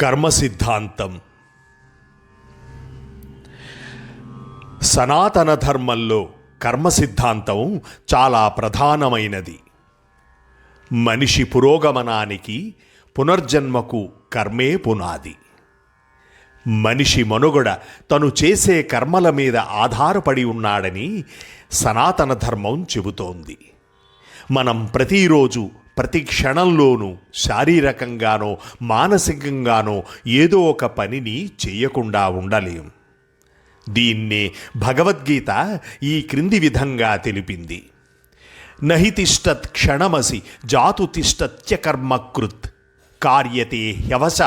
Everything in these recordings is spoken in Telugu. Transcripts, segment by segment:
కర్మ సిద్ధాంతం సనాతన ధర్మంలో కర్మ సిద్ధాంతం చాలా ప్రధానమైనది. మనిషి పురోగమనానికి పునర్జన్మకు కర్మే పునాది. మనిషి మనుగడ తను చేసే కర్మల మీద ఆధారపడి ఉన్నాడని సనాతన ధర్మం చెబుతోంది. మనం ప్రతిరోజు ప్రతి క్షణంలోనూ శారీరకంగానో మానసికంగానో ఏదో ఒక పనిని చేయకుండా ఉండలేం. దీన్నే భగవద్గీత ఈ క్రింది విధంగా తెలిపింది. నహితిష్టత్ క్షణమసి జాతు తిష్టత్య కార్యతే హ్యవశ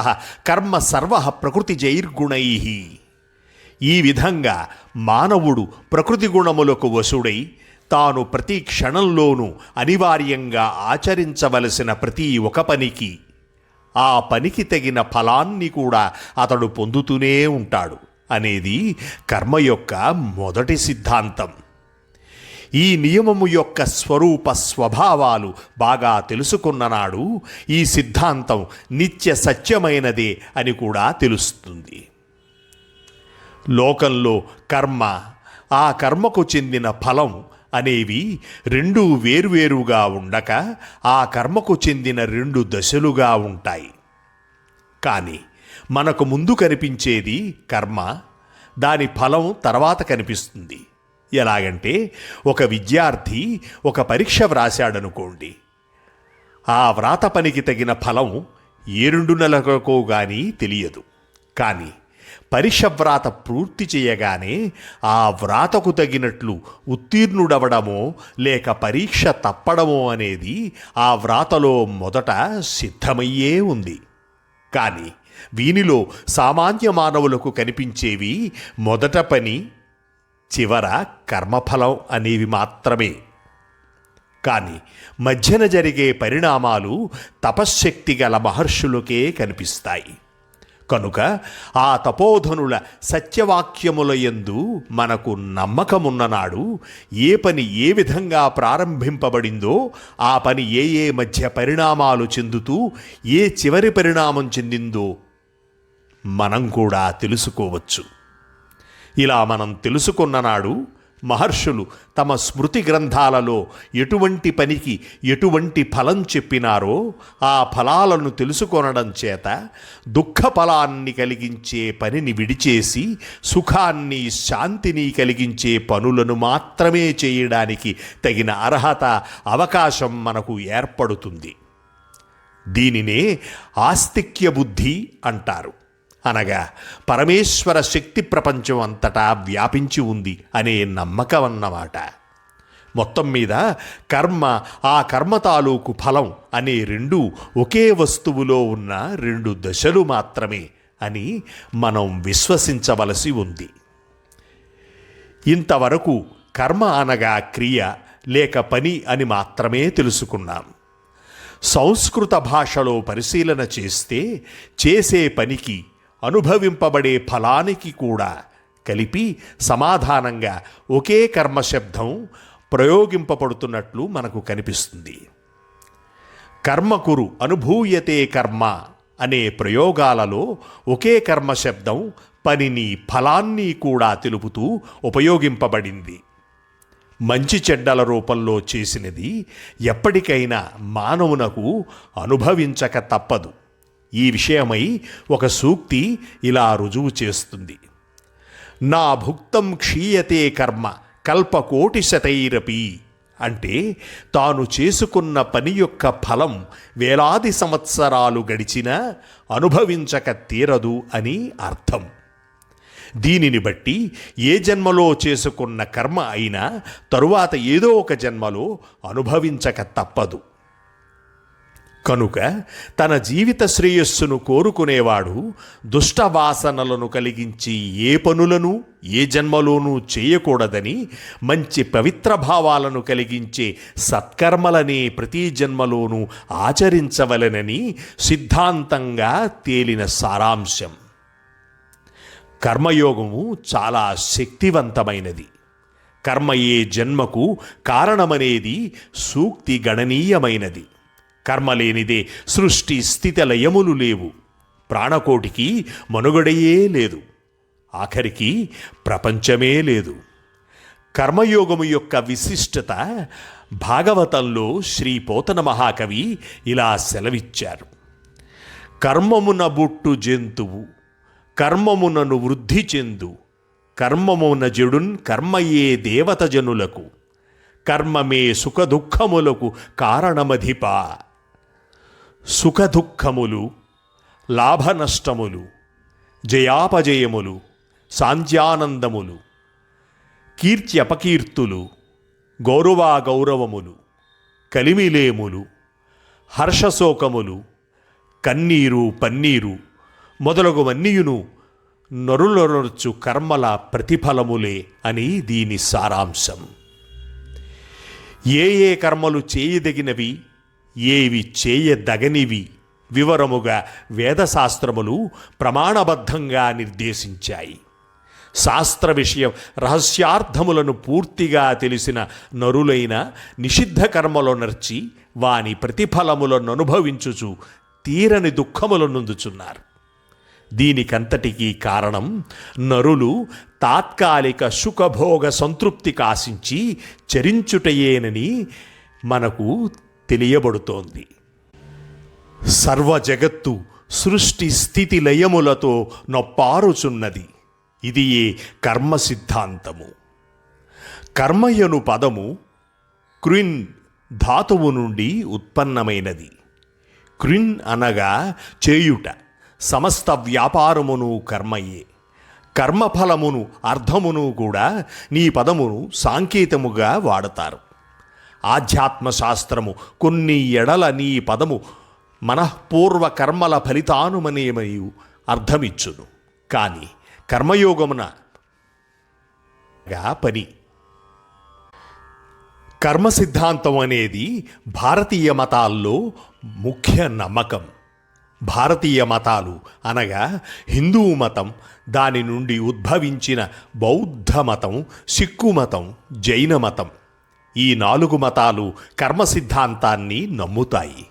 కర్మ సర్వ ప్రకృతి జైర్గుణై ఈ విధంగా మానవుడు ప్రకృతి గుణములకు వసుడై తాను ప్రతి క్షణంలోనూ అనివార్యంగా ఆచరించవలసిన ప్రతి ఒక పనికి ఆ పనికి తగిన ఫలాన్ని కూడా అతడు పొందుతూనే ఉంటాడు అనేది కర్మ యొక్క మొదటి సిద్ధాంతం. ఈ నియమము యొక్క స్వరూప స్వభావాలు బాగా తెలుసుకున్న నాడు ఈ సిద్ధాంతం నిత్య సత్యమైనదే అని కూడా తెలుస్తుంది. లోకంలో కర్మ ఆ కర్మకు చెందిన ఫలం అనేవి రెండు వేరువేరుగా ఉండక ఆ కర్మకు చెందిన రెండు దశలుగా ఉంటాయి. కానీ మనకు ముందు కనిపించేది కర్మ దాని ఫలం తర్వాత కనిపిస్తుంది. ఎలాగంటే ఒక విద్యార్థి ఒక పరీక్ష వ్రాశాడనుకోండి. ఆ వ్రాత పనికి తగిన ఫలం ఏ రెండు నెలలకో కానీ తెలియదు. కానీ పరీక్ష వ్రాత పూర్తి చేయగానే ఆ వ్రాతకు తగినట్లు ఉత్తీర్ణుడవడమో లేక పరీక్ష తప్పడమో అనేది ఆ వ్రాతలో మొదట సిద్ధమయ్యే ఉంది. కానీ వీనిలో సామాన్య మానవులకు కనిపించేవి మొదట పని చివర కర్మఫలం అనేవి మాత్రమే. కానీ మధ్యన జరిగే పరిణామాలు తపశ్శక్తి గల మహర్షులకే కనిపిస్తాయి. కనుక ఆ తపోధనుల సత్యవాక్యముల యందు మనకు నమ్మకమున్ననాడు ఏ పని ఏ విధంగా ప్రారంభింపబడిందో ఆ పని ఏ ఏ మధ్య పరిణామాలు చెందుతూ ఏ చివరి పరిణామం చెందిందో మనం కూడా తెలుసుకోవచ్చు. ఇలా మనం తెలుసుకున్న నాడు మహర్షులు తమ స్మృతి గ్రంథాలలో ఎటువంటి పనికి ఎటువంటి ఫలం చెప్పినారో ఆ ఫలాలను తెలుసుకొనడం చేత దుఃఖ ఫలాన్ని కలిగించే పనిని విడిచేసి సుఖాన్ని శాంతిని కలిగించే పనులను మాత్రమే చేయడానికి తగిన అర్హత అవకాశం మనకు ఏర్పడుతుంది. దీనినే ఆస్తిక్య బుద్ధి అంటారు. అనగా పరమేశ్వర శక్తి ప్రపంచం అంతటా వ్యాపించి ఉంది అనే నమ్మకం అన్నమాట. మొత్తం మీద కర్మ ఆ కర్మ తాలూకు ఫలం అనే రెండు ఒకే వస్తువులో ఉన్న రెండు దశలు మాత్రమే అని మనం విశ్వసించవలసి ఉంది. ఇంతవరకు కర్మ అనగా క్రియ లేక పని అని మాత్రమే తెలుసుకున్నాం. సంస్కృత భాషలో పరిశీలన చేస్తే చేసే పనికి అనుభవింపబడే ఫలానికి కూడా కలిపి సమాధానంగా ఒకే కర్మశబ్దం ప్రయోగింపబడుతున్నట్లు మనకు కనిపిస్తుంది. కర్మకురు అనుభూయతే కర్మ అనే ప్రయోగాలలో ఒకే కర్మశబ్దం పనిని ఫలాన్ని కూడా తెలుపుతూ ఉపయోగింపబడింది. మంచి చెడ్డల రూపంలో చేసినది ఎప్పటికైనా మానవునకు అనుభవించక తప్పదు. ఈ విషయమై ఒక సూక్తి ఇలా రుజువు చేస్తుంది. నా భుక్తం క్షీయతే కర్మ కల్పకోటి శతైరపి అంటే తాను చేసుకున్న పని యొక్క ఫలం వేలాది సంవత్సరాలు గడిచినా అనుభవించక తీరదు అని అర్థం. దీనిని బట్టి ఏ జన్మలో చేసుకున్న కర్మ అయినా తరువాత ఏదో ఒక జన్మలో అనుభవించక తప్పదు. కనుక తన జీవిత శ్రేయస్సును కోరుకునేవాడు దుష్టవాసనలను కలిగించి ఏ పనులను ఏ జన్మలోనూ చేయకూడదని మంచి పవిత్ర భావాలను కలిగించే సత్కర్మలనే ప్రతి జన్మలోనూ ఆచరించవలెనని సిద్ధాంతంగా తేలిన సారాంశం. కర్మయోగము చాలా శక్తివంతమైనది. కర్మయే జన్మకు కారణమనేది సూక్తి గణనీయమైనది. కర్మ లేనిదే సృష్టి స్థితిలయములు లేవు. ప్రాణకోటికి మనుగడయే లేదు. ఆఖరికి ప్రపంచమే లేదు. కర్మయోగము యొక్క విశిష్టత భాగవతంలో శ్రీ పోతన మహాకవి ఇలా సెలవిచ్చారు. కర్మమున బుట్టు జంతువు కర్మమునను వృద్ధి చెందు. కర్మమున జడున్ కర్మయే దేవత జనులకు. కర్మమే సుఖదుఖములకు కారణమధిప. సుఖదుఖములు లాభనష్టములు జయాపజయములు సాంధ్యానందములు కీర్తి అపకీర్తులు గౌరవాగౌరవములు కలిమిలేములు హర్షశోకములు కన్నీరు పన్నీరు మొదలగువన్నీయును నరులొరచు కర్మల ప్రతిఫలములే అని దీని సారాంశం. ఏ ఏ కర్మలు చేయదగినవి ఏవి చేయదగనివి? వివరముగా వేదశాస్త్రములు ప్రమాణబద్ధంగా నిర్దేశించాయి. శాస్త్ర విషయం రహస్యార్థములను పూర్తిగా తెలిసిన నరులైన నిషిద్ధ కర్మలో నర్చి వాని ప్రతిఫలములను అనుభవించుచు తీరని దుఃఖములు నొందుచున్నారు. దీనికంతటికీ కారణం నరులు తాత్కాలిక సుఖభోగ సంతృప్తి కాశించి చరించుటయేనని మనకు తెలియబడుతోంది. సర్వ జగత్తు సృష్టి స్థితి లయములతో నొప్పారుచున్నది. ఇది ఏ కర్మ సిద్ధాంతము కర్మయను పదము క్రిన్ ధాతువు నుండి ఉత్పన్నమైనది. క్రిన్ అనగా చేయుట సమస్త వ్యాపారమును కర్మయే. కర్మఫలమును అర్థమును కూడా నీ పదమును సాంకేతముగా వాడతారు. ఆధ్యాత్మ శాస్త్రము కొన్ని ఎడల నీ పదము మనఃపూర్వ కర్మల ఫలితానుమనేమయు అర్థమిచ్చును. కానీ కర్మయోగమున గా పని కర్మ సిద్ధాంతం అనేది భారతీయ మతాల్లో ముఖ్య నమ్మకం. భారతీయ మతాలు అనగా హిందూ మతం దాని నుండి ఉద్భవించిన బౌద్ధ మతం సిక్కు మతం జైన మతం. ఈ నాలుగు మతాలు కర్మ సిద్ధాంతాన్ని నమ్ముతాయి.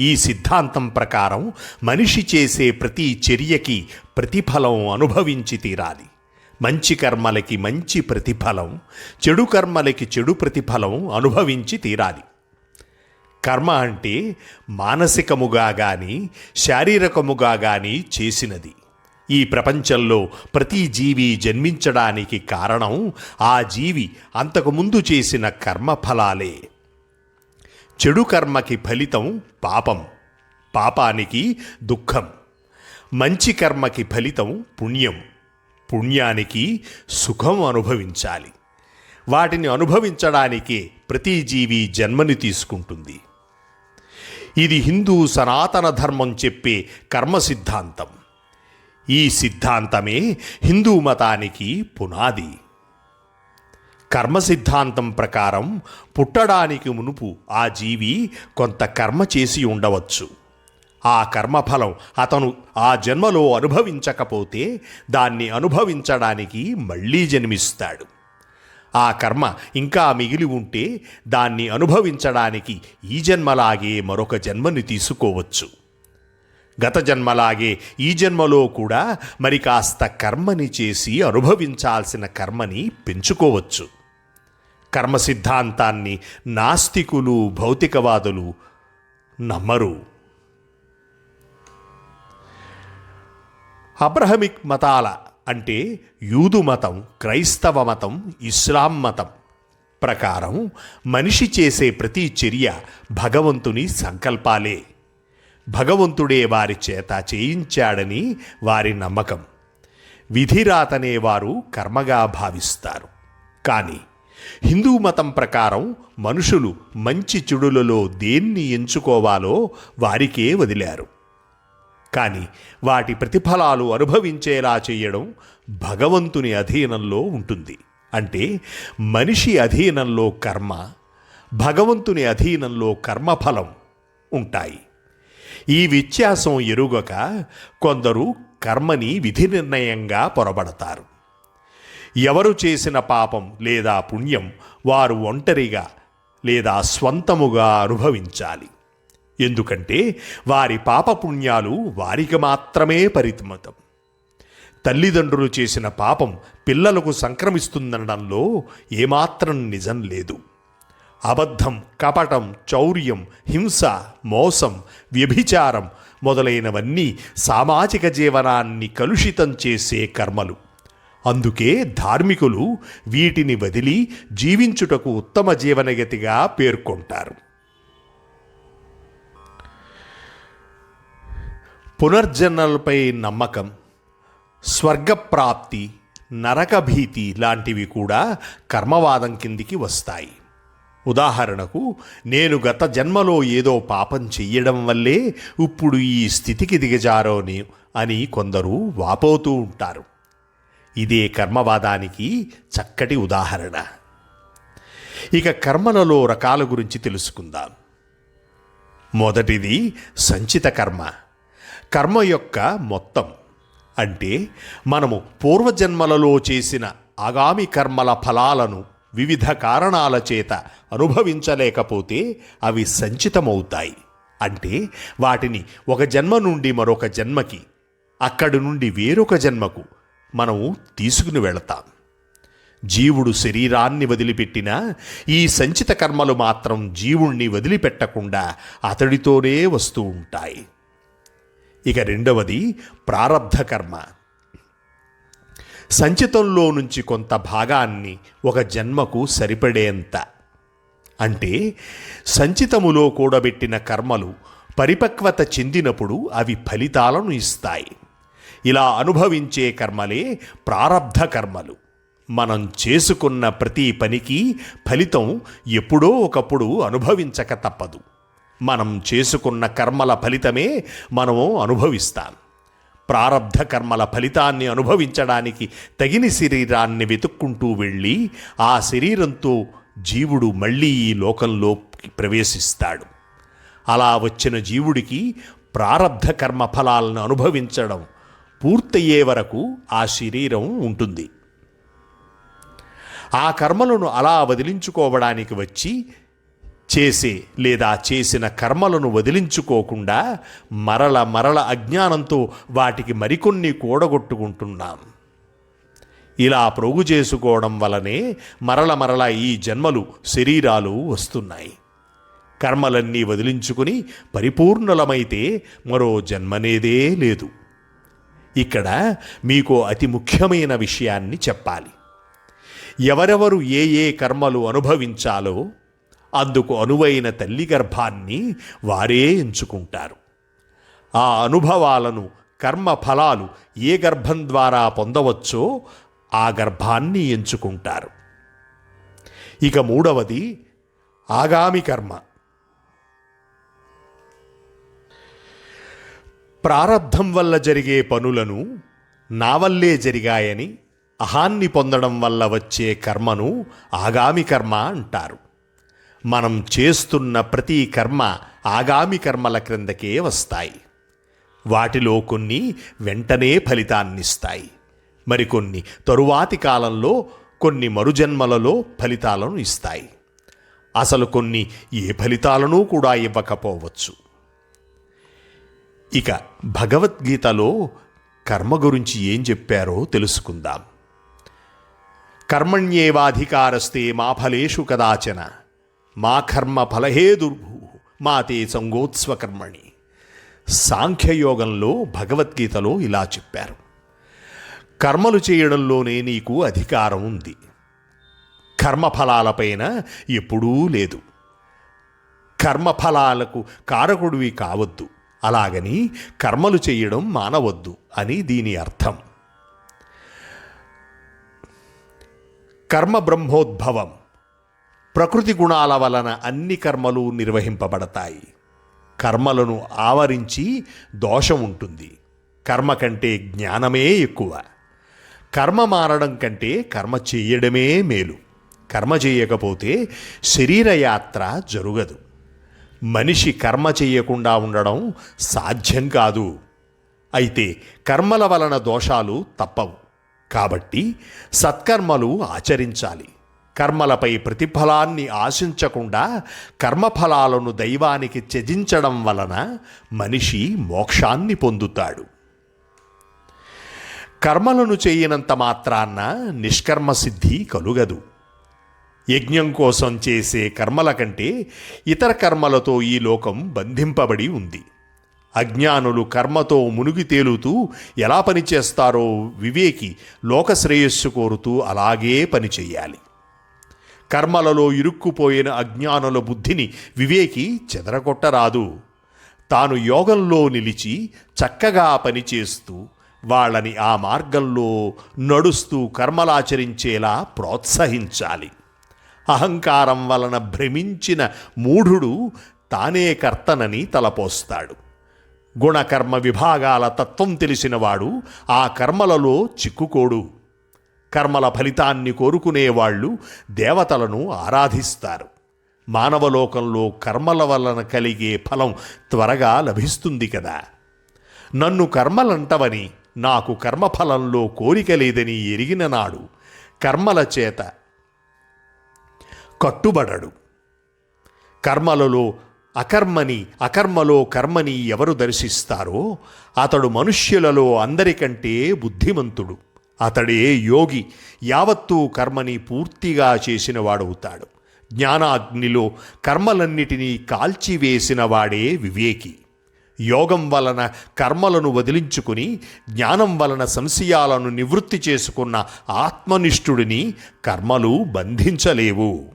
ఈ సిద్ధాంతం ప్రకారం మనిషి చేసే ప్రతి చర్యకి ప్రతిఫలం అనుభవించి తీరాలి. మంచి కర్మలకి మంచి ప్రతిఫలం చెడు కర్మలకి చెడు ప్రతిఫలం అనుభవించి తీరాలి. కర్మ అంటే మానసికముగా కానీ శారీరకముగా కానీ చేసినది. ఈ ప్రపంచంలో ప్రతి జీవి జన్మించడానికి కారణం ఆ జీవి అంతకుముందు చేసిన కర్మఫలాలే. చెడు కర్మకి ఫలితం పాపం పాపానికి దుఃఖం. మంచి కర్మకి ఫలితం పుణ్యం పుణ్యానికి సుఖం అనుభవించాలి. వాటిని అనుభవించడానికి ప్రతి జీవి జన్మని తీసుకుంటుంది. ఇది హిందూ సనాతన ధర్మం చెప్పే కర్మ సిద్ధాంతం ఈ సిద్ధాంతమే హిందూ మతానికి పునాది. కర్మ సిద్ధాంతం ప్రకారం పుట్టడానికి మునుపు ఆ జీవి కొంత కర్మ చేసి ఉండవచ్చు. ఆ కర్మఫలం అతను ఆ జన్మలో అనుభవించకపోతే దాన్ని అనుభవించడానికి మళ్ళీ జన్మిస్తాడు. ఆ కర్మ ఇంకా మిగిలి ఉంటే దాన్ని అనుభవించడానికి ఈ జన్మలాగే మరొక జన్మని తీసుకోవచ్చు. గత జన్మలాగే ఈ జన్మలో కూడా మరి కాస్త కర్మని చేసి అనుభవించాల్సిన కర్మని పెంచుకోవచ్చు. కర్మ సిద్ధాంతాన్ని నాస్తికులు భౌతికవాదులు నమ్మరు. అబ్రహమిక్ మతాల అంటే యూదు మతం క్రైస్తవ మతం ఇస్లాం మతం ప్రకారం మనిషి చేసే ప్రతి చర్య భగవంతుని సంకల్పాలే. భగవంతుడే వారి చేత చేయించాడని వారి నమ్మకం. విధిరాతనే వారు కర్మగా భావిస్తారు. కానీ హిందూ మతం ప్రకారం మనుషులు మంచి చెడులలో దేన్ని ఎంచుకోవాలో వారికే వదిలారు. కానీ వాటి ప్రతిఫలాలు అనుభవించేలా చేయడం భగవంతుని అధీనంలో ఉంటుంది. అంటే మనిషి అధీనంలో కర్మ భగవంతుని అధీనంలో కర్మఫలం ఉంటాయి. ఈ వ్యత్యాసం ఎరుగక కొందరు కర్మని విధి నిర్ణయంగా పొరబడతారు. ఎవరు చేసిన పాపం లేదా పుణ్యం వారు ఒంటరిగా లేదా స్వంతముగా అనుభవించాలి. ఎందుకంటే వారి పాపపుణ్యాలు వారికి మాత్రమే పరిమితం. తల్లిదండ్రులు చేసిన పాపం పిల్లలకు సంక్రమిస్తుందనడంలో ఏమాత్రం నిజం లేదు. అబద్ధం కపటం చౌర్యం హింస మోసం వ్యభిచారం మొదలైనవన్నీ సామాజిక జీవనాన్ని కలుషితం చేసే కర్మలు. అందుకే ధార్మికులు వీటిని వదిలి జీవించుటకు ఉత్తమ జీవనగతిగా పేర్కొంటారు. పునర్జన్మలపై నమ్మకం స్వర్గప్రాప్తి నరకభీతి లాంటివి కూడా కర్మవాదం కిందికి వస్తాయి. ఉదాహరణకు నేను గత జన్మలో ఏదో పాపం చెయ్యడం వల్లే ఇప్పుడు ఈ స్థితికి దిగజారోని అని కొందరు వాపోతూ ఉంటారు. ఇదే కర్మవాదానికి చక్కటి ఉదాహరణ. ఇక కర్మలలో రకాల గురించి తెలుసుకుందాం. మొదటిది సంచిత కర్మ. కర్మ యొక్క మొత్తం అంటే మనము పూర్వజన్మలలో చేసిన ఆగామి కర్మల ఫలాలను వివిధ కారణాల చేత అనుభవించలేకపోతే అవి సంచితమవుతాయి. అంటే వాటిని ఒక జన్మ నుండి మరొక జన్మకి అక్కడి నుండి వేరొక జన్మకు మనము తీసుకుని వెళతాం. జీవుడు శరీరాన్ని వదిలిపెట్టినా ఈ సంచిత కర్మలు మాత్రం జీవుణ్ణి వదిలిపెట్టకుండా అతడితోనే వస్తూ ఉంటాయి. ఇక రెండవది ప్రారబ్ధ కర్మ. సంచితంలో నుంచి కొంత భాగాన్ని ఒక జన్మకు సరిపడేంత. అంటే సంచితములో కూడబెట్టిన కర్మలు పరిపక్వత చెందినప్పుడు అవి ఫలితాలను ఇస్తాయి. ఇలా అనుభవించే కర్మలే ప్రారబ్ధ కర్మలు. మనం చేసుకున్న ప్రతి పనికి ఫలితం ఎప్పుడో ఒకప్పుడు అనుభవించక తప్పదు. మనం చేసుకున్న కర్మల ఫలితమే మనము అనుభవిస్తాం. ప్రారబ్ధ కర్మల ఫలితాన్ని అనుభవించడానికి తగిన శరీరాన్ని వెతుక్కుంటూ వెళ్ళి ఆ శరీరంతో జీవుడు మళ్ళీ ఈ లోకంలో ప్రవేశిస్తాడు. అలా వచ్చిన జీవుడికి ప్రారబ్ధ కర్మ ఫలాలను అనుభవించడం పూర్తయ్యే వరకు ఆ శరీరం ఉంటుంది. ఆ కర్మలను అలా వదిలించుకోవడానికి వచ్చి చేసే లేదా చేసిన కర్మలను వదిలించుకోకుండా మరల మరల అజ్ఞానంతో వాటికి మరికొన్ని కూడగొట్టుకుంటున్నాం. ఇలా ప్రోగు చేసుకోవడం వలనే మరల మరల ఈ జన్మలు శరీరాలు వస్తున్నాయి. కర్మలన్నీ వదిలించుకుని పరిపూర్ణలమైతే మరో జన్మనేదే లేదు. ఇక్కడ మీకు అతి ముఖ్యమైన విషయాన్ని చెప్పాలి. ఎవరెవరు ఏ ఏ కర్మలు అనుభవించాలో అందుకు అనువైన తల్లి గర్భాన్ని వారే ఎంచుకుంటారు. ఆ అనుభవాలను కర్మ ఫలాలు ఏ గర్భం ద్వారా పొందవచ్చో ఆ గర్భాన్ని ఎంచుకుంటారు. ఇక మూడవది ఆగామి కర్మ. ప్రారబ్ధం వల్ల జరిగే పనులను నా వల్లే జరిగాయని అహాన్ని పొందడం వల్ల వచ్చే కర్మను ఆగామి కర్మ అంటారు. మనం చేస్తున్న ప్రతి కర్మ ఆగామి కర్మల క్రిందకే వస్తాయి. వాటిలో కొన్ని వెంటనే ఫలితాన్నిస్తాయి. మరికొన్ని తరువాతి కాలంలో కొన్ని మరుజన్మలలో ఫలితాలను ఇస్తాయి. అసలు కొన్ని ఏ ఫలితాలను కూడా ఇవ్వకపోవచ్చు. ఇక భగవద్గీతలో కర్మ గురించి ఏం చెప్పారో తెలుసుకుందాం. కర్మణ్యేవాధికారస్తే మా ఫలేషు కదాచన. మా కర్మ ఫలహేదుర్భూ మాతే సంగోత్స్వకర్మణి. సాంఖ్యయోగంలో భగవద్గీతలో ఇలా చెప్పారు. కర్మలు చేయడంలోనే నీకు అధికారం ఉంది. కర్మఫలాలపైన ఎప్పుడూ లేదు. కర్మఫలాలకు కారకుడివి కావద్దు. అలాగని కర్మలు చేయడం మానవద్దు అని దీని అర్థం. కర్మ బ్రహ్మోద్భవం. ప్రకృతి గుణాల వలన అన్ని కర్మలు నిర్వహింపబడతాయి. కర్మలను ఆవరించి దోషం ఉంటుంది. కర్మ కంటే జ్ఞానమే ఎక్కువ. కర్మ మారడం కంటే కర్మ చేయడమే మేలు. కర్మ చేయకపోతే శరీరయాత్ర జరగదు. మనిషి కర్మ చేయకుండా ఉండడం సాధ్యం కాదు. అయితే కర్మల వలన దోషాలు తప్పవు. కాబట్టి సత్కర్మలు ఆచరించాలి. కర్మలపై ప్రతిఫలాన్ని ఆశించకుండా కర్మఫలాలను దైవానికి త్యజించడం వలన మనిషి మోక్షాన్ని పొందుతాడు. కర్మలను చేయనంత మాత్రాన్న నిష్కర్మ సిద్ధి కలుగదు. యజ్ఞం కోసం చేసే కర్మల కంటే ఇతర కర్మలతో ఈ లోకం బంధింపబడి ఉంది. అజ్ఞానులు కర్మతో మునిగి తేలుతూ ఎలా పనిచేస్తారో వివేకి లోక శ్రేయస్సు కోరుతూ అలాగే పనిచేయాలి. కర్మలలో ఇరుక్కుపోయిన అజ్ఞానుల బుద్ధిని వివేకి చెదరగొట్టరాదు. తాను యోగంలో నిలిచి చక్కగా పనిచేస్తూ వాళ్ళని ఆ మార్గంలో నడుస్తూ కర్మలాచరించేలా ప్రోత్సహించాలి. అహంకారం వలన భ్రమించిన మూఢుడు తానే కర్తనని తలపోస్తాడు. గుణకర్మ విభాగాల తత్వం తెలిసినవాడు ఆ కర్మలలో చిక్కుకోడు. కర్మల ఫలితాన్ని కోరుకునేవాళ్ళు దేవతలను ఆరాధిస్తారు. మానవలోకంలో కర్మల వలన కలిగే ఫలం త్వరగా లభిస్తుంది కదా. నన్ను కర్మలంటవని నాకు కర్మఫలంలో కోరిక లేదని ఎరిగిన నాడు కర్మల చేత కట్టుబడడు. కర్మలలో అకర్మని అకర్మలో కర్మని ఎవరు దర్శిస్తారో అతడు మనుష్యులలో అందరికంటే బుద్ధిమంతుడు. అతడే యోగి. యావత్తూ కర్మని పూర్తిగా చేసిన వాడవుతాడు జ్ఞానాగ్నిలో కర్మలన్నిటినీ కాల్చివేసిన వాడే వివేకి. యోగం వలన కర్మలను వదిలించుకుని జ్ఞానం వలన సంశయాలను నివృత్తి చేసుకున్న ఆత్మనిష్ఠుడిని కర్మలు బంధించలేవు.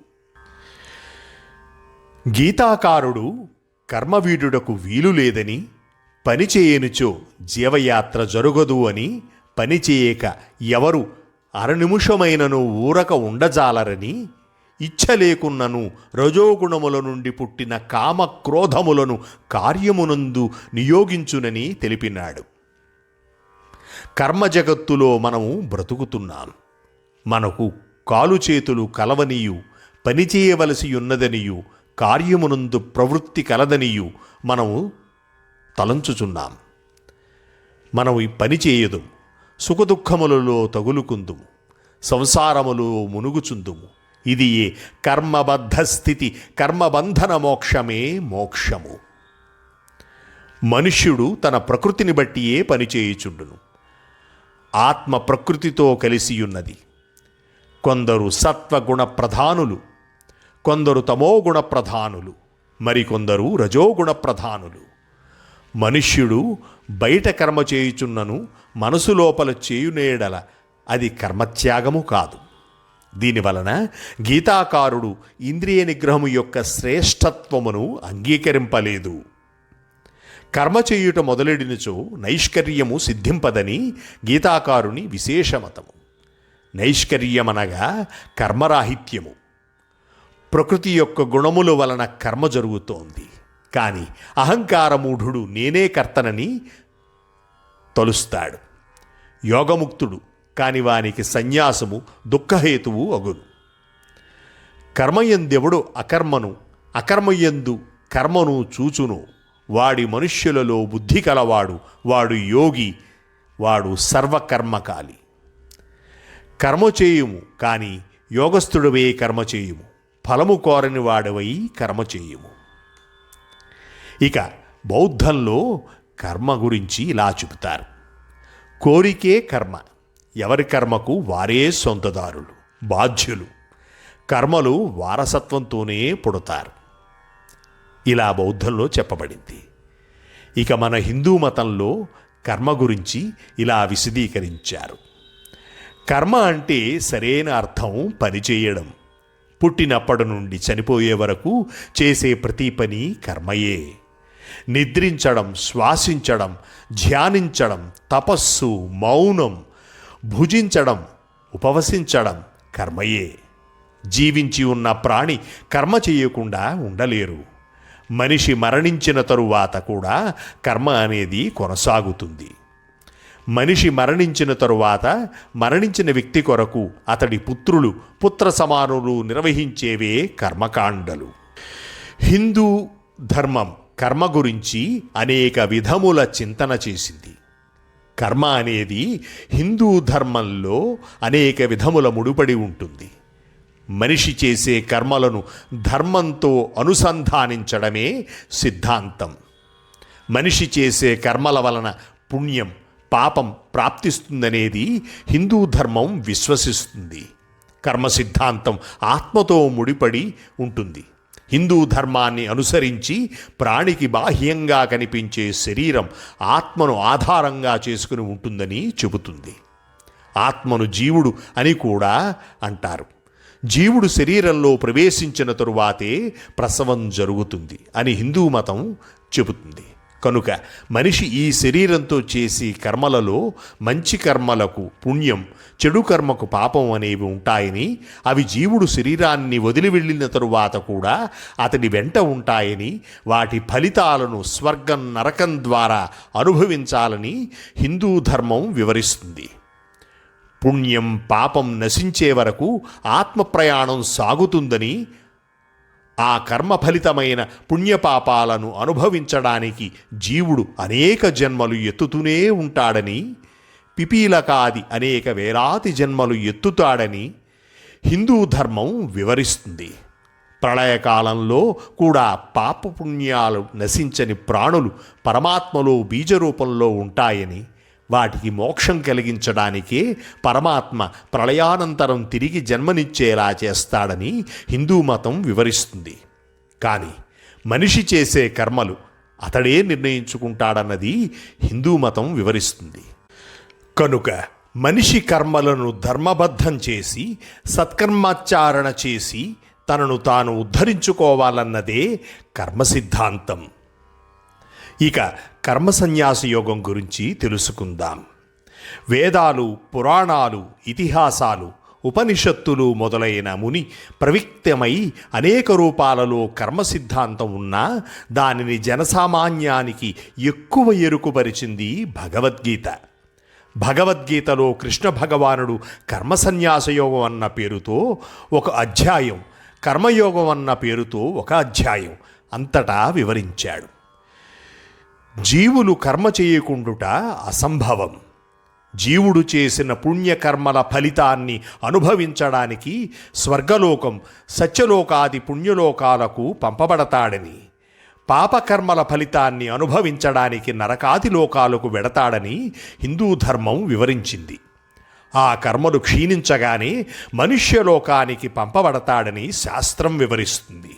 గీతాకారుడు కర్మవీడుడకు వీలు లేదని పనిచేయనుచో జీవయాత్ర జరుగదు అని పనిచేయక ఎవరు అరనిముషమైనను ఊరక ఉండజాలరని ఇచ్చ లేకున్నను రజోగుణముల నుండి పుట్టిన కామ క్రోధములను కార్యమునందు నియోగించునని తెలిపినాడు. కర్మ జగత్తులో మనము బ్రతుకుతున్నాం. మనకు కాలు చేతులు కలవనియు పనిచేయవలసి ఉన్నదనియు కార్యమునందు ప్రవృత్తి కలదనియు మనము తలంచుచున్నాం. మనం ఈ పని చేయదు. సుఖదుఖములలో తగులుకుందుము సంసారములో మునుగుచుందుము. ఇది ఏ కర్మబద్ధ స్థితి కర్మబంధన మోక్షమే మోక్షము. మనుష్యుడు తన ప్రకృతిని బట్టియే పనిచేయుచుండును ఆత్మ ప్రకృతితో కలిసియున్నది. కొందరు సత్వగుణ ప్రధానులు కొందరు తమోగుణ ప్రధానులు మరికొందరు రజోగుణ ప్రధానులు. మనుష్యుడు బయట కర్మ చేయుచున్నను మనసు లోపల చేయునేడల అది కర్మత్యాగము కాదు. దీనివలన గీతాకారుడు ఇంద్రియ నిగ్రహము యొక్క శ్రేష్టత్వమును అంగీకరింపలేదు. కర్మ చేయుట మొదలెడినచో నైష్కర్యము సిద్ధింపదని గీతాకారుని విశేషమతము. నైష్కర్యమనగా కర్మరాహిత్యము. ప్రకృతి యొక్క గుణముల వలన కర్మ జరుగుతోంది. కానీ అహంకారమూఢుడు నేనే కర్తనని తలుస్తాడు. యోగముక్తుడు కాని వానికి సన్యాసము దుఃఖహేతువు అగును. కర్మయందెవడు అకర్మను అకర్మయందు కర్మను చూచును. వాడి మనుష్యులలో బుద్ధి కలవాడు వాడు యోగి వాడు సర్వకర్మకాలి. కర్మ చేయుము కానీ యోగస్థుడవే కర్మ చేయుము. ఫలము కోరని వాడవై కర్మ చేయుము. ఇక బౌద్ధంలో కర్మ గురించి ఇలా చెబుతారు. కోరికే కర్మ. ఎవరి కర్మకు వారే సొంతదారులు బాధ్యులు. కర్మలు వారసత్వంతోనే పుడతారు. ఇలా బౌద్ధంలో చెప్పబడింది. ఇక మన హిందూ మతంలో కర్మ గురించి ఇలా విశదీకరించారు. కర్మ అంటే సరైన అర్థం పనిచేయడం పుట్టినప్పటి నుండి చనిపోయే వరకు చేసే ప్రతి పని కర్మయే. నిద్రించడం శ్వాసించడం ధ్యానించడం తపస్సు మౌనం భుజించడం ఉపవసించడం కర్మయే. జీవించి ఉన్న ప్రాణి కర్మ చేయకుండా ఉండలేరు. మనిషి మరణించిన తరువాత కూడా కర్మ అనేది కొనసాగుతుంది. మనిషి మరణించిన తరువాత మరణించిన వ్యక్తి కొరకు అతడి పుత్రులు పుత్ర సమానులు నిర్వహించేవే కర్మకాండలు. హిందూ ధర్మం కర్మ గురించి అనేక విధముల చింతన చేసింది. కర్మ అనేది హిందూ ధర్మంలో అనేక విధముల ముడిపడి ఉంటుంది. మనిషి చేసే కర్మలను ధర్మంతో అనుసంధానించడమే సిద్ధాంతం. మనిషి చేసే కర్మల వలన పుణ్యం పాపం ప్రాప్తిస్తుందనేది హిందూ ధర్మం విశ్వసిస్తుంది. కర్మ సిద్ధాంతం ఆత్మతో ముడిపడి ఉంటుంది. హిందూ ధర్మాన్ని అనుసరించి ప్రాణికి బాహ్యంగా కనిపించే శరీరం ఆత్మను ఆధారంగా చేసుకుని ఉంటుందని చెబుతుంది. ఆత్మను జీవుడు అని కూడా అంటారు. జీవుడు శరీరంలో ప్రవేశించిన తరువాతే ప్రసవం జరుగుతుంది అని హిందూ మతం చెబుతుంది. కనుక మనిషి ఈ శరీరంతో చేసి కర్మలలో మంచి కర్మలకు పుణ్యం చెడు కర్మకు పాపం అనేవి ఉంటాయని అవి జీవుడు శరీరాన్ని వదిలి వెళ్ళిన తరువాత కూడా అతడి వెంట ఉంటాయని వాటి ఫలితాలను స్వర్గం నరకం ద్వారా అనుభవించాలని హిందూ ధర్మం వివరిస్తుంది. పుణ్యం పాపం నశించే వరకు ఆత్మ ప్రయాణం సాగుతుందని ఆ కర్మ ఫలితమైన పుణ్యపాపాలను అనుభవించడానికి జీవుడు అనేక జన్మలు ఎత్తుతూనే ఉంటాడని పిపీలకాది అనేక వేలాది జన్మలు ఎత్తుతాడని హిందూ ధర్మం వివరిస్తుంది. ప్రళయకాలంలో కూడా పాపపుణ్యాలు నశించని ప్రాణులు పరమాత్మలో బీజరూపంలో ఉంటాయని వాటికి మోక్షం కలిగించడానికి పరమాత్మ ప్రళయానంతరం తిరిగి జన్మనిచ్చేలా చేస్తాడని హిందూ మతం వివరిస్తుంది. కానీ మనిషి చేసే కర్మలు అతడే నిర్ణయించుకుంటాడన్నది హిందూ మతం వివరిస్తుంది. కనుక మనిషి కర్మలను ధర్మబద్ధం చేసి సత్కర్మాచారణ చేసి తనను తాను ఉద్ధరించుకోవాలన్నదే కర్మ సిద్ధాంతం ఇక కర్మ సన్యాస యోగం గురించి తెలుసుకుందాం. వేదాలు పురాణాలు ఇతిహాసాలు ఉపనిషత్తులు మొదలైన ముని ప్రవిక్తమై అనేక రూపాలలో కర్మ సిద్ధాంతం ఉన్నా దానిని జనసామాన్యానికి ఎక్కువ ఎరుకుపరిచింది భగవద్గీత. భగవద్గీతలో కృష్ణ భగవానుడు కర్మ అన్న పేరుతో ఒక అధ్యాయం కర్మయోగం అన్న పేరుతో ఒక అధ్యాయం అంతటా వివరించాడు. జీవులు కర్మ చేయకుండుట అసంభవం. జీవుడు చేసిన పుణ్యకర్మల ఫలితాన్ని అనుభవించడానికి స్వర్గలోకం సత్యలోకాది పుణ్యలోకాలకు పంపబడతాడని పాపకర్మల ఫలితాన్ని అనుభవించడానికి నరకాది లోకాలకు వెడతాడని హిందూ ధర్మం వివరించింది. ఆ కర్మలు క్షీణించగానే మనుష్యలోకానికి పంపబడతాడని శాస్త్రం వివరిస్తుంది.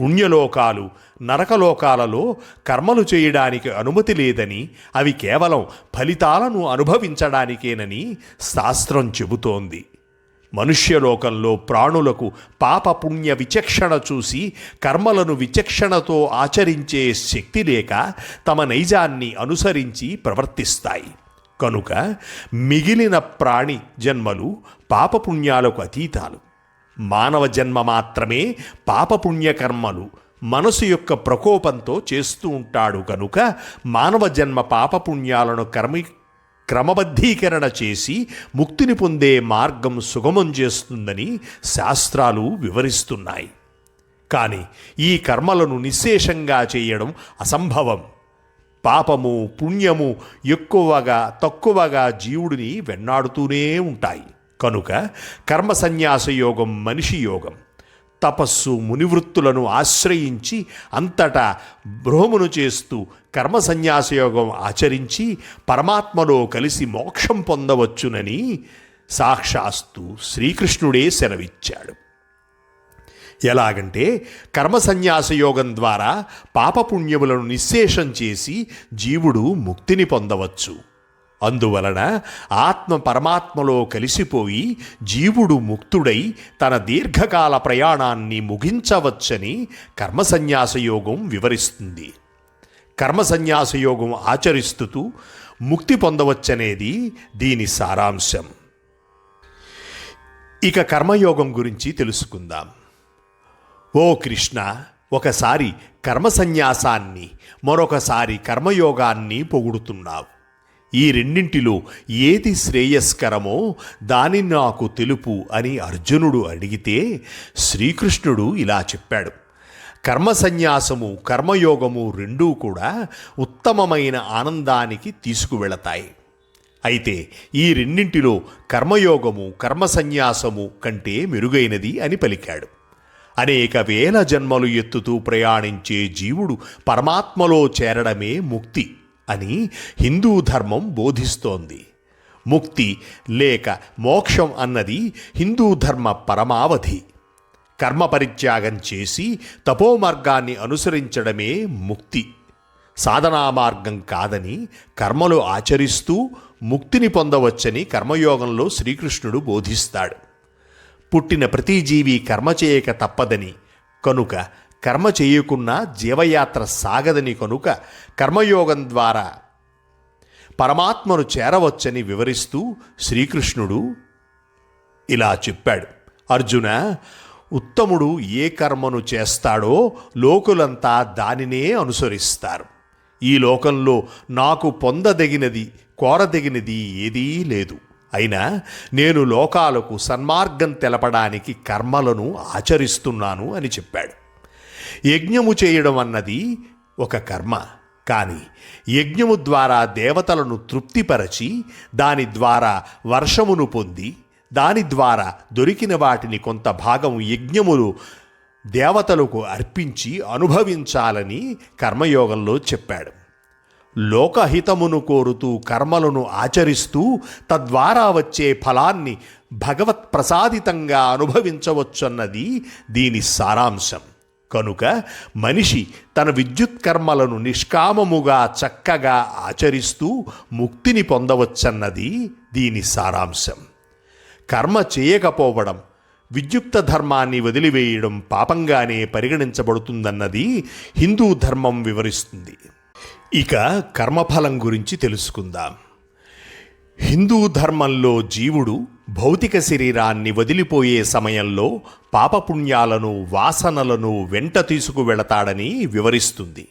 పుణ్యలోకాలు నరకలోకాలలో కర్మలు చేయడానికి అనుమతి లేదని అవి కేవలం ఫలితాలను అనుభవించడానికేనని శాస్త్రం చెబుతోంది. మనుష్యలోకంలో ప్రాణులకు పాప పుణ్య విచక్షణ చూసి కర్మలను విచక్షణతో ఆచరించే శక్తి లేక తమ నైజాన్ని అనుసరించి ప్రవర్తిస్తాయి. కనుక మిగిలిన ప్రాణి జన్మలు పాపపుణ్యాలకు అతీతాలు. మానవ జన్మ మాత్రమే పాపపుణ్యకర్మలు. మనసు యొక్క ప్రకోపంతో చేస్తూ ఉంటాడు కనుక మానవ జన్మ పాపపుణ్యాలను కర్మి క్రమబద్ధీకరణ చేసి ముక్తిని పొందే మార్గం సుగమం చేస్తుందని శాస్త్రాలు వివరిస్తున్నాయి. కానీ ఈ కర్మలను నిశ్శేషంగా చేయడం అసంభవం. పాపము పుణ్యము ఎక్కువగా తక్కువగా జీవుడిని వెన్నాడుతూనే ఉంటాయి. కనుక కర్మ సన్యాస యోగం మనిషి యోగం తపస్సు మునివృత్తులను ఆశ్రయించి అంతటా భ్రోమును చేస్తూ కర్మ సన్యాసయోగం ఆచరించి పరమాత్మలో కలిసి మోక్షం పొందవచ్చునని సాక్షాస్తు శ్రీకృష్ణుడే సెలవిచ్చాడు. ఎలాగంటే కర్మ సన్యాస యోగం ద్వారా పాపపుణ్యములను నిశ్శేషం చేసి జీవుడు ముక్తిని పొందవచ్చు. అందువలన ఆత్మ పరమాత్మలో కలిసిపోయి జీవుడు ముక్తుడై తన దీర్ఘకాల ప్రయాణాన్ని ముగించవచ్చని కర్మ వివరిస్తుంది. కర్మ ఆచరిస్తూ ముక్తి పొందవచ్చనేది దీని సారాంశం. ఇక కర్మయోగం గురించి తెలుసుకుందాం. ఓ కృష్ణ ఒకసారి కర్మ సన్యాసాన్ని మరొకసారి కర్మయోగాన్ని పొగుడుతున్నావు. ఈ రెండింటిలో ఏది శ్రేయస్కరమో దాని నాకు తెలుపు అని అర్జునుడు అడిగితే శ్రీకృష్ణుడు ఇలా చెప్పాడు. కర్మ సన్యాసము కర్మయోగము రెండూ కూడా ఉత్తమమైన ఆనందానికి తీసుకువెళతాయి. అయితే ఈ రెండింటిలో కర్మయోగము కర్మ సన్యాసము కంటే మెరుగైనది అని పలికాడు. అనేక వేల జన్మలు ఎత్తుతూ ప్రయాణించే జీవుడు పరమాత్మలో చేరడమే ముక్తి. అని హిందూ ధర్మం బోధిస్తోంది. ముక్తి లేక మోక్షం అన్నది హిందూ ధర్మ పరమావధి. కర్మ పరిత్యాగం చేసి తపోమార్గాన్ని అనుసరించడమే ముక్తి. సాధనా మార్గం కాదని కర్మలు ఆచరిస్తూ ముక్తిని పొందవచ్చని కర్మయోగంలో శ్రీకృష్ణుడు బోధిస్తాడు. పుట్టిన ప్రతి జీవి కర్మ చేయక తప్పదని కనుక కర్మ చేయకున్నా జీవయాత్ర సాగదని కనుక కర్మయోగం ద్వారా పరమాత్మను చేరవచ్చని వివరిస్తూ శ్రీకృష్ణుడు ఇలా చెప్పాడు. అర్జున ఉత్తముడు ఏ కర్మను చేస్తాడో లోకులంతా దానినే అనుసరిస్తారు. ఈ లోకంలో నాకు పొందదగినది కోరదగినది ఏదీ లేదు. అయినా నేను లోకాలకు సన్మార్గం తెలపడానికి కర్మలను ఆచరిస్తున్నాను అని చెప్పాడు. యజ్ఞము చేయడం అన్నది ఒక కర్మ. కానీ యజ్ఞము ద్వారా దేవతలను తృప్తిపరచి దాని ద్వారా వర్షమును పొంది దాని ద్వారా దొరికిన వాటిని కొంత భాగం యజ్ఞములు దేవతలకు అర్పించి అనుభవించాలని కర్మయోగంలో చెప్పాడు. లోకహితమును కోరుతూ కర్మలను ఆచరిస్తూ తద్వారా వచ్చే ఫలాన్ని భగవత్ ప్రసాదితంగా అనుభవించవచ్చన్నది దీని సారాంశం. కనుక మనిషి తన విద్యుత్ కర్మలను నిష్కామముగా చక్కగా ఆచరిస్తూ ముక్తిని పొందవచ్చన్నది దీని సారాంశం. కర్మ చేయకపోవడం విద్యుక్త ధర్మాన్ని వదిలివేయడం పాపంగానే పరిగణించబడుతుందన్నది హిందూ ధర్మం వివరిస్తుంది. ఇక కర్మఫలం గురించి తెలుసుకుందాం. హిందూ ధర్మంలో జీవుడు భౌతిక శరీరాన్ని వదిలిపోయే సమయంలో పాపపుణ్యాలను వాసనలను వెంట తీసుకువెళతాడని వివరిస్తుంది.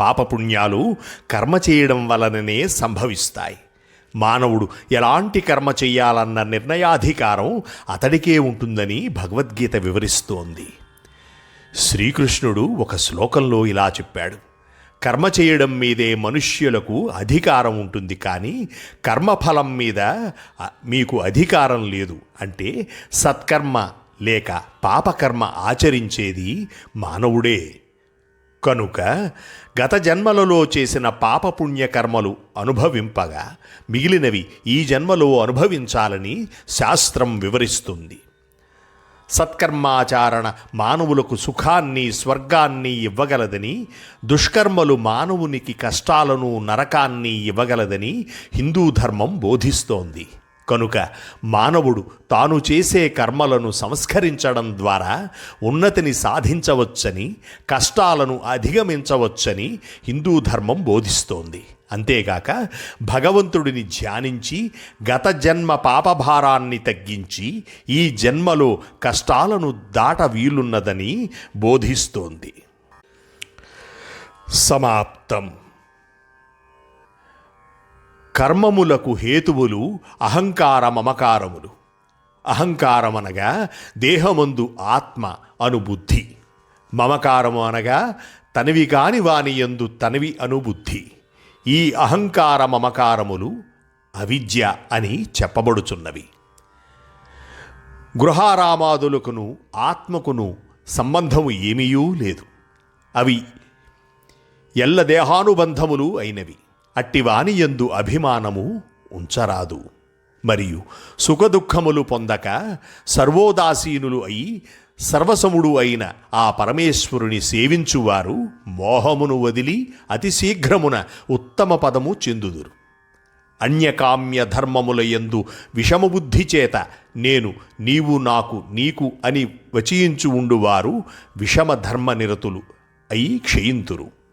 పాపపుణ్యాలు కర్మ చేయడం వలననే సంభవిస్తాయి. మానవుడు ఎలాంటి కర్మ చేయాలన్న నిర్ణయాధికారం అతడికే ఉంటుందని భగవద్గీత వివరిస్తోంది. శ్రీకృష్ణుడు ఒక శ్లోకంలో ఇలా చెప్పాడు. కర్మ చేయడం మీదే మనుష్యులకు అధికారం ఉంటుంది కానీ కర్మఫలం మీద మీకు అధికారం లేదు. అంటే సత్కర్మ లేక పాపకర్మ ఆచరించేది మానవుడే. కనుక గత జన్మలలో చేసిన పాపపుణ్యకర్మలు అనుభవింపగా మిగిలినవి ఈ జన్మలో అనుభవించాలని శాస్త్రం వివరిస్తుంది. సత్కర్మాచారణ మానవులకు సుఖాన్ని స్వర్గాన్ని ఇవ్వగలదని దుష్కర్మలు మానవునికి కష్టాలను నరకాన్ని ఇవ్వగలదని హిందూ ధర్మం బోధిస్తోంది. కనుక మానవుడు తాను చేసే కర్మలను సంస్కరించడం ద్వారా ఉన్నతిని సాధించవచ్చని కష్టాలను అధిగమించవచ్చని హిందూ ధర్మం బోధిస్తోంది. అంతేగాక భగవంతుడిని ధ్యానించి గత జన్మ పాపభారాన్ని తగ్గించి ఈ జన్మలో కష్టాలను దాట వీలున్నదని బోధిస్తోంది. సమాప్తం. కర్మములకు హేతువులు అహంకార మమకారములు. అహంకారమనగా దేహమందు ఆత్మ అను బుద్ధి మమకారము అనగా తనివి కాని వాని యందు తనివి అను బుద్ధి ఈ అహంకార మమకారములు అవిద్య అని చెప్పబడుచున్నవి. గృహారామాదులకును ఆత్మకును సంబంధము ఏమీయూ లేదు. అవి ఎల్ల దేహానుబంధములు అయినవి. అట్టివాని యందు అభిమానము ఉంచరాదు. మరియు సుఖదుఖములు పొందక సర్వోదాసీనులు అయి సర్వసముడు అయిన ఆ పరమేశ్వరుని సేవించువారు మోహమును వదిలి అతి శీఘ్రమున ఉత్తమ పదము చెందుదురు. అన్యకామ్య ధర్మముల యందు విషమబుద్ధి చేత నేను నీవు నాకు నీకు అని వచయించు ఉండువారు విషమ ధర్మ నిరతులు అయి క్షయింతురు.